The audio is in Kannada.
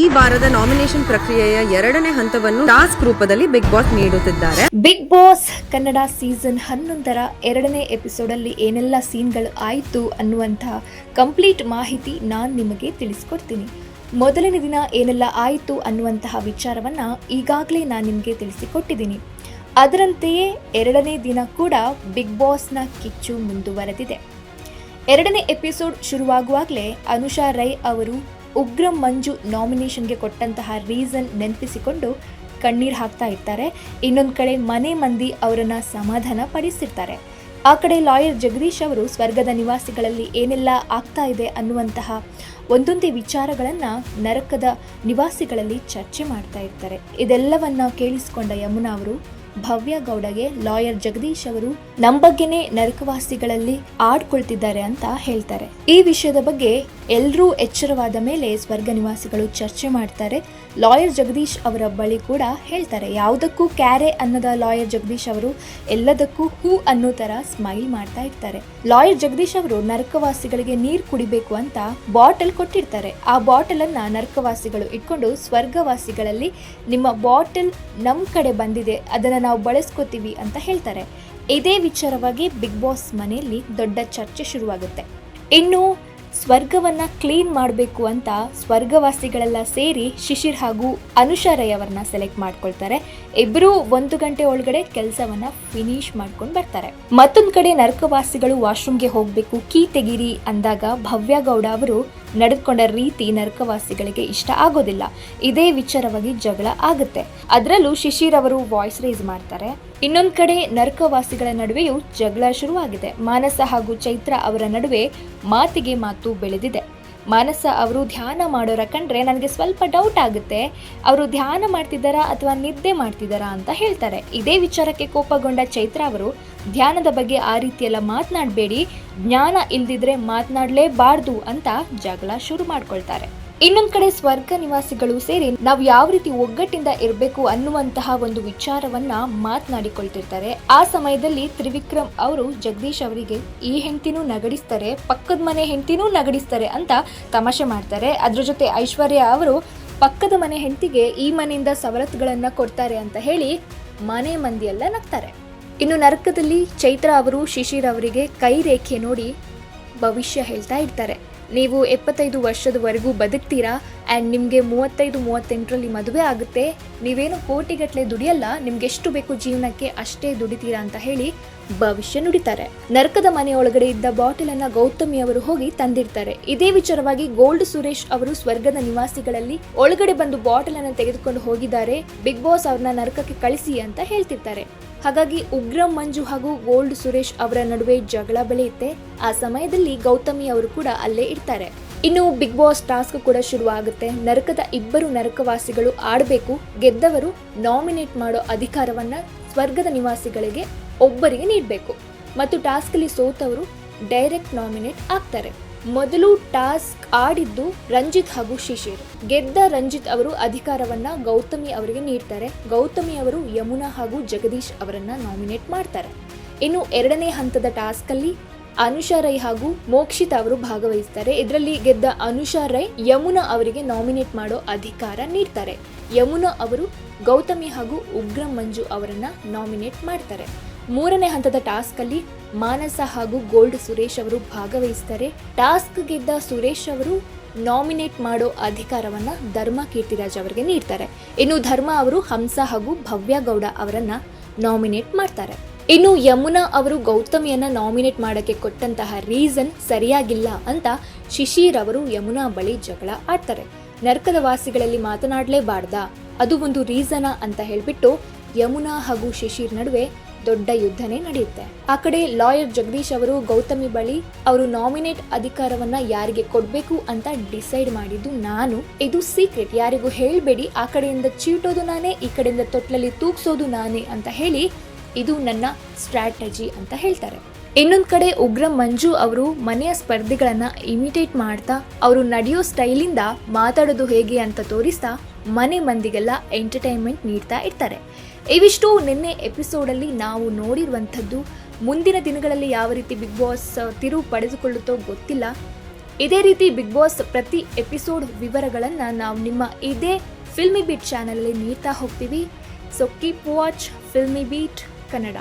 ಈ ವಾರದ ನಾಮಿನೇಷನ್ ಪ್ರಕ್ರಿಯೆಯ ಎರಡನೇ ಹಂತವನ್ನು ಟಾಸ್ಕ್ ರೂಪದಲ್ಲಿ ಬಿಗ್ ಬಾಸ್ ನೀಡುತ್ತಿದ್ದಾರೆ. ಬಿಗ್ ಬಾಸ್ ಕನ್ನಡ ಸೀಸನ್ ಹನ್ನೊಂದರ ಎರಡನೇ ಎಪಿಸೋಡ್ ಅಲ್ಲಿ ಏನೆಲ್ಲ ಸೀನ್ಗಳು ಆಯಿತು ಅನ್ನುವಂತಹ ಕಂಪ್ಲೀಟ್ ಮಾಹಿತಿ ನಾನು ನಿಮಗೆ ತಿಳಿಸಿಕೊಡ್ತೀನಿ. ಮೊದಲನೇ ದಿನ ಏನೆಲ್ಲ ಆಯಿತು ಅನ್ನುವಂತಹ ವಿಚಾರವನ್ನು ಈಗಾಗಲೇ ನಾನು ನಿಮಗೆ ತಿಳಿಸಿಕೊಟ್ಟಿದ್ದೀನಿ. ಅದರಂತೆಯೇ ಎರಡನೇ ದಿನ ಕೂಡ ಬಿಗ್ ಬಾಸ್ನ ಕಿಚ್ಚು ಮುಂದುವರೆದಿದೆ. ಎರಡನೇ ಎಪಿಸೋಡ್ ಶುರುವಾಗುವಾಗಲೇ ಅನುಷಾ ರೈ ಅವರು ಉಗ್ರ ಮಂಜು ನಾಮಿನೇಷನ್ಗೆ ಕೊಟ್ಟಂತಹ ರೀಸನ್ ನೆನಪಿಸಿಕೊಂಡು ಕಣ್ಣೀರು ಹಾಕ್ತಾ ಇರ್ತಾರೆ. ಇನ್ನೊಂದು ಕಡೆ ಮನೆ ಮಂದಿ ಅವರನ್ನು ಸಮಾಧಾನ ಪಡಿಸಿರ್ತಾರೆ. ಆ ಕಡೆ ಲಾಯರ್ ಜಗದೀಶ್ ಅವರು ಸ್ವರ್ಗದ ನಿವಾಸಿಗಳಲ್ಲಿ ಏನೆಲ್ಲ ಆಗ್ತಾ ಇದೆ ಅನ್ನುವಂತಹ ಒಂದೊಂದೇ ವಿಚಾರಗಳನ್ನು ನರಕದ ನಿವಾಸಿಗಳಲ್ಲಿ ಚರ್ಚೆ ಮಾಡ್ತಾ ಇರ್ತಾರೆ. ಇದೆಲ್ಲವನ್ನ ಕೇಳಿಸಿಕೊಂಡ ಯಮುನಾ ಅವರು, ಭವ್ಯ ಗೌಡಗೆ ಲಾಯರ್ ಜಗದೀಶ್ ಅವರು ನಮ್ಮ ಬಗ್ಗೆನೇ ನರಕವಾಸಿಗಳಲ್ಲಿ ಆಡ್ಕೊಳ್ತಿದ್ದಾರೆ ಅಂತ ಹೇಳ್ತಾರೆ. ಈ ವಿಷಯದ ಬಗ್ಗೆ ಎಲ್ಲರೂ ಎಚ್ಚರವಾದ ಮೇಲೆ ಸ್ವರ್ಗ ನಿವಾಸಿಗಳು ಚರ್ಚೆ ಮಾಡ್ತಾರೆ. ಲಾಯರ್ ಜಗದೀಶ್ ಅವರ ಬಳಿ ಕೂಡ ಹೇಳ್ತಾರೆ, ಯಾವುದಕ್ಕೂ ಕ್ಯಾರೆ ಅನ್ನದ ಲಾಯರ್ ಜಗದೀಶ್ ಅವರು ಎಲ್ಲದಕ್ಕೂ ಹೂ ಅನ್ನೋ ತರ ಸ್ಮೈಲ್ ಮಾಡ್ತಾ ಇರ್ತಾರೆ. ಲಾಯರ್ ಜಗದೀಶ್ ಅವರು ನರಕವಾಸಿಗಳಿಗೆ ನೀರು ಕುಡಿಬೇಕು ಅಂತ ಬಾಟಲ್ ಕೊಟ್ಟಿರ್ತಾರೆ. ಆ ಬಾಟಲನ್ನು ನರಕವಾಸಿಗಳು ಇಟ್ಕೊಂಡು ಸ್ವರ್ಗವಾಸಿಗಳಲ್ಲಿ ನಿಮ್ಮ ಬಾಟಲ್ ನಮ್ಮ ಕಡೆ ಬಂದಿದೆ, ಅದನ್ನ ನಾವು ಬಳಸ್ಕೋತೀವಿ ಅಂತ ಹೇಳ್ತಾರೆ. ಇದೇ ವಿಚಾರವಾಗಿ ಬಿಗ್ ಬಾಸ್ ಮನೆಯಲ್ಲಿ ದೊಡ್ಡ ಚರ್ಚೆ ಶುರುವಾಗುತ್ತೆ. ಇನ್ನು ಸ್ವರ್ಗವನ್ನ ಕ್ಲೀನ್ ಮಾಡಬೇಕು ಅಂತ ಸ್ವರ್ಗವಾಸಿಗಳೆಲ್ಲ ಸೇರಿ ಶಿಶಿರ್ ಹಾಗೂ ಅನುಷಾ ಸೆಲೆಕ್ಟ್ ಮಾಡ್ಕೊಳ್ತಾರೆ. ಇಬ್ಬರೂ ಒಂದು ಗಂಟೆ ಒಳಗಡೆ ಕೆಲಸವನ್ನ ಫಿನಿಶ್ ಮಾಡ್ಕೊಂಡು ಬರ್ತಾರೆ. ಮತ್ತೊಂದು ಕಡೆ ನರಕವಾಸಿಗಳು ವಾಶ್ರೂಮ್ಗೆ ಹೋಗಬೇಕು, ಕೀ ತೆಗೀರಿ ಅಂದಾಗ ಭವ್ಯ ಗೌಡ ಅವರು ನಡೆದುಕೊಂಡ ರೀತಿ ನರಕವಾಸಿಗಳಿಗೆ ಇಷ್ಟ ಆಗೋದಿಲ್ಲ. ಇದೇ ವಿಚಾರವಾಗಿ ಜಗಳ ಆಗುತ್ತೆ. ಅದರಲ್ಲೂ ಶಿಶಿರ್ ಅವರು ವಾಯ್ಸ್ ರೇಸ್ ಮಾಡ್ತಾರೆ. ಇನ್ನೊಂದು ಕಡೆ ನರಕವಾಸಿಗಳ ನಡುವೆಯೂ ಜಗಳ ಶುರುವಾಗಿದೆ. ಮಾನಸ ಹಾಗೂ ಚೈತ್ರ ಅವರ ನಡುವೆ ಮಾತಿಗೆ ಮಾತು ಬೆಳೆದಿದೆ. ಮಾನಸ ಅವರು ಧ್ಯಾನ ಮಾಡೋರ ಕಂಡ್ರೆ ನನಗೆ ಸ್ವಲ್ಪ ಡೌಟ್ ಆಗುತ್ತೆ. ಅವರು ಧ್ಯಾನ ಮಾಡ್ತಿದ್ದಾರಾ ಅಥವಾ ನಿದ್ದೆ ಮಾಡ್ತಿದ್ದಾರಾ ಅಂತ ಹೇಳ್ತಾರೆ. ಇದೇ ವಿಚಾರಕ್ಕೆ ಕೋಪಗೊಂಡ ಚೈತ್ರ ಅವರು ಧ್ಯಾನದ ಬಗ್ಗೆ ಆ ರೀತಿಯೆಲ್ಲ ಮಾತನಾಡಬೇಡಿ. ಜ್ಞಾನ ಇಲ್ದಿದ್ರೆ ಮಾತನಾಡಲೇಬಾರ್ದು ಅಂತ ಜಗಳ ಶುರು ಮಾಡ್ಕೊಳ್ತಾರೆ. ಇನ್ನೊಂದ್ ಕಡೆ ಸ್ವರ್ಗ ನಿವಾಸಿಗಳು ಸೇರಿ ನಾವು ಯಾವ ರೀತಿ ಒಗ್ಗಟ್ಟಿಂದ ಇರಬೇಕು ಅನ್ನುವಂತಹ ಒಂದು ವಿಚಾರವನ್ನ ಮಾತನಾಡಿಕೊಳ್ತಿರ್ತಾರೆ. ಆ ಸಮಯದಲ್ಲಿ ತ್ರಿವಿಕ್ರಮ್ ಅವರು ಜಗದೀಶ್ ಅವರಿಗೆ ಈ ಹೆಂಡತಿನೂ ನಗಡಿಸ್ತಾರೆ, ಪಕ್ಕದ ಮನೆ ಹೆಂಡತಿನೂ ನಗಡಿಸ್ತಾರೆ ಅಂತ ತಮಾಷೆ ಮಾಡ್ತಾರೆ. ಅದ್ರ ಜೊತೆ ಐಶ್ವರ್ಯ ಅವರು ಪಕ್ಕದ ಮನೆ ಹೆಂಡತಿಗೆ ಈ ಮನೆಯಿಂದ ಸವಲತ್ತುಗಳನ್ನ ಕೊಡ್ತಾರೆ ಅಂತ ಹೇಳಿ ಮನೆ ಮಂದಿಯೆಲ್ಲ ನಗ್ತಾರೆ. ಇನ್ನು ನರಕದಲ್ಲಿ ಚೈತ್ರ ಅವರು, ಶಿಶಿರ್ ಅವರಿಗೆ ಕೈ ರೇಖೆ ನೋಡಿ ಭವಿಷ್ಯ ಹೇಳ್ತಾ ಇರ್ತಾರೆ. ನೀವು ಎಪ್ಪತ್ತೈದು ವರ್ಷದವರೆಗೂ ಬದುಕ್ತೀರಾ? ಆ್ಯಂಡ್ ನಿಮಗೆ ಮೂವತ್ತೈದು, ಮೂವತ್ತೆಂಟರಲ್ಲಿ ಮದುವೆ ಆಗುತ್ತೆ. ನೀವೇನು ಕೋಟಿಗಟ್ಟಲೆ ದುಡಿಯಲ್ಲ? ನಿಮ್ಗೆ ಎಷ್ಟು ಬೇಕು ಜೀವನಕ್ಕೆ ಅಷ್ಟೇ ದುಡಿತೀರಾ ಅಂತ ಹೇಳಿ ಭವಿಷ್ಯ ನುಡಿತಾರೆ. ನರಕದ ಮನೆಯೊಳಗಡೆ ಇದ್ದ ಬಾಟಲ್ ಅನ್ನ ಗೌತಮಿ ಅವರು ಹೋಗಿ ತಂದಿರ್ತಾರೆ ಇದೇ ವಿಚಾರವಾಗಿ ಗೋಲ್ಡ್ ಸುರೇಶ್ ಅವರು ಸ್ವರ್ಗದ ನಿವಾಸಿಗಳಲ್ಲಿ ಒಳಗಡೆ ಬಂದು ಬಾಟಲ್ ಅನ್ನ ತೆಗೆದುಕೊಂಡು ಹೋಗಿದ್ದಾರೆ. ಬಿಗ್ ಬಾಸ್ ಅವ್ರನ್ನ ನರಕಕ್ಕೆ ಕಳಿಸಿ ಅಂತ ಹೇಳ್ತಿರ್ತಾರೆ. ಹಾಗಾಗಿ ಉಗ್ರ ಮಂಜು ಹಾಗೂ ಗೋಲ್ಡ್ ಸುರೇಶ್ ಅವರ ನಡುವೆ ಜಗಳ ಬೆಳೆಯುತ್ತೆ. ಆ ಸಮಯದಲ್ಲಿ ಗೌತಮಿ ಅವರು ಕೂಡ ಅಲ್ಲೇ ಇರ್ತಾರೆ. ಇನ್ನು ಬಿಗ್ ಬಾಸ್ ಟಾಸ್ಕ್ ಕೂಡ ಶುರುವಾಗುತ್ತೆ. ನರಕದ ಇಬ್ಬರು ನರಕವಾಸಿಗಳು ಆಡಬೇಕು. ಗೆದ್ದವರು ನಾಮಿನೇಟ್ ಮಾಡೋ ಅಧಿಕಾರವನ್ನ ಸ್ವರ್ಗದ ನಿವಾಸಿಗಳಿಗೆ ಒಬ್ಬರಿಗೆ ನೀಡಬೇಕು. ಮತ್ತು ಟಾಸ್ಕಲ್ಲಿ ಸೋತವರು ಡೈರೆಕ್ಟ್ ನಾಮಿನೇಟ್ ಆಗ್ತಾರೆ. ಮೊದಲು ಟಾಸ್ಕ್ ಆಡಿದ್ದು ರಂಜಿತ್ ಹಾಗೂ ಶಿಶಿರ್. ಗೆದ್ದ ರಂಜಿತ್ ಅವರು ಅಧಿಕಾರವನ್ನ ಗೌತಮಿ ಅವರಿಗೆ ನೀಡ್ತಾರೆ. ಗೌತಮಿ ಅವರು ಯಮುನಾ ಹಾಗೂ ಜಗದೀಶ್ ಅವರನ್ನ ನಾಮಿನೇಟ್ ಮಾಡ್ತಾರೆ. ಇನ್ನು ಎರಡನೇ ಹಂತದ ಟಾಸ್ಕ್ ಅಲ್ಲಿ ಅನುಷಾ ರೈ ಹಾಗೂ ಮೋಕ್ಷಿತ್ ಅವರು ಭಾಗವಹಿಸ್ತಾರೆ. ಇದರಲ್ಲಿ ಗೆದ್ದ ಅನುಷಾ ರೈ ಯಮುನಾ ಅವರಿಗೆ ನಾಮಿನೇಟ್ ಮಾಡೋ ಅಧಿಕಾರ ನೀಡ್ತಾರೆ. ಯಮುನಾ ಅವರು ಗೌತಮಿ ಹಾಗೂ ಉಗ್ರ ಮಂಜು ಅವರನ್ನ ನಾಮಿನೇಟ್ ಮಾಡ್ತಾರೆ. ಮೂರನೇ ಹಂತದ ಟಾಸ್ಕ್ ಅಲ್ಲಿ ಮಾನಸ ಹಾಗೂ ಗೋಲ್ಡ್ ಸುರೇಶ್ ಅವರು ಭಾಗವಹಿಸ್ತಾರೆ. ಟಾಸ್ಕ್ ಗೆದ್ದ ಸುರೇಶ್ ಅವರು ನಾಮಿನೇಟ್ ಮಾಡೋ ಅಧಿಕಾರವನ್ನ ಧರ್ಮ ಕೀರ್ತಿರಾಜ್ ಅವರಿಗೆ ನೀಡ್ತಾರೆ. ಇನ್ನು ಧರ್ಮ ಅವರು ಹಂಸ ಹಾಗೂ ಭವ್ಯ ಗೌಡ ಅವರನ್ನ ನಾಮಿನೇಟ್ ಮಾಡ್ತಾರೆ. ಇನ್ನು ಯಮುನಾ ಅವರು ಗೌತಮಿಯನ್ನ ನಾಮಿನೇಟ್ ಮಾಡಕ್ಕೆ ಕೊಟ್ಟಂತಹ ರೀಸನ್ ಸರಿಯಾಗಿಲ್ಲ ಅಂತ ಶಿಶಿರ್ ಅವರು ಯಮುನಾ ಬಳಿ ಜಗಳ ಆಡ್ತಾರೆ. ನರ್ಕದ ವಾಸಿಗಳಲ್ಲಿ ಮಾತನಾಡಲೇಬಾರ್ದ. ಅದು ಒಂದು ರೀಸನ ಅಂತ ಹೇಳ್ಬಿಟ್ಟು ಯಮುನಾ ಹಾಗೂ ಶಿಶಿರ್ ನಡುವೆ ದೊಡ್ಡ ಯುದ್ಧನೇ ನಡೆಯುತ್ತೆ. ಆ ಕಡೆ ಲಾಯರ್ ಜಗದೀಶ್ ಅವರು ಗೌತಮಿ ಬಳಿ ಅವರು ನಾಮಿನೇಟ್ ಅಧಿಕಾರವನ್ನ ಯಾರಿಗೆ ಕೊಡ್ಬೇಕು ಅಂತ ಡಿಸೈಡ್ ಮಾಡಿದ್ದು ನಾನು. ಇದು ಸೀಕ್ರೆಟ್, ಯಾರಿಗೂ ಹೇಳಬೇಡಿ, ಆ ಕಡೆಯಿಂದ ಚೀಟೋದು ನಾನೇ, ಈ ಕಡೆಯಿಂದ ತೊಟ್ಲಲ್ಲಿ ತೂಗ್ಸೋದು ನಾನೇ ಅಂತ ಹೇಳಿ ಇದು ನನ್ನ ಸ್ಟ್ರಾಟಜಿ ಅಂತ ಹೇಳ್ತಾರೆ. ಇನ್ನೊಂದ್ ಕಡೆ ಉಗ್ರ ಮಂಜು ಅವರು ಮನೆಯ ಸ್ಪರ್ಧಿಗಳನ್ನ ಇಮಿಟೇಟ್ ಮಾಡ್ತಾ, ಅವರು ನಡೆಯೋ ಸ್ಟೈಲಿಂದ ಮಾತಾಡೋದು ಹೇಗೆ ಅಂತ ತೋರಿಸ್ತಾ ಮನೆ ಮಂದಿಗೆಲ್ಲ ಎಂಟರ್ಟೈನ್ಮೆಂಟ್ ನೀಡ್ತಾ ಇರ್ತಾರೆ. ಇವಿಷ್ಟು ನಿನ್ನೆ ಎಪಿಸೋಡಲ್ಲಿ ನಾವು ನೋಡಿರುವಂಥದ್ದು, ಮುಂದಿನ ದಿನಗಳಲ್ಲಿ ಯಾವ ರೀತಿ ಬಿಗ್ ಬಾಸ್ ತಿರುವು ಪಡೆದುಕೊಳ್ಳುತ್ತೋ ಗೊತ್ತಿಲ್ಲ. ಇದೇ ರೀತಿ ಬಿಗ್ ಬಾಸ್ ಪ್ರತಿ ಎಪಿಸೋಡ್ ವಿವರಗಳನ್ನು ನಾವು ನಿಮ್ಮ ಇದೇ ಫಿಲ್ಮಿ ಬೀಟ್ ಚಾನಲಲ್ಲಿ ನೀಡ್ತಾ ಹೋಗ್ತೀವಿ. So keep watch filmy beat Kannada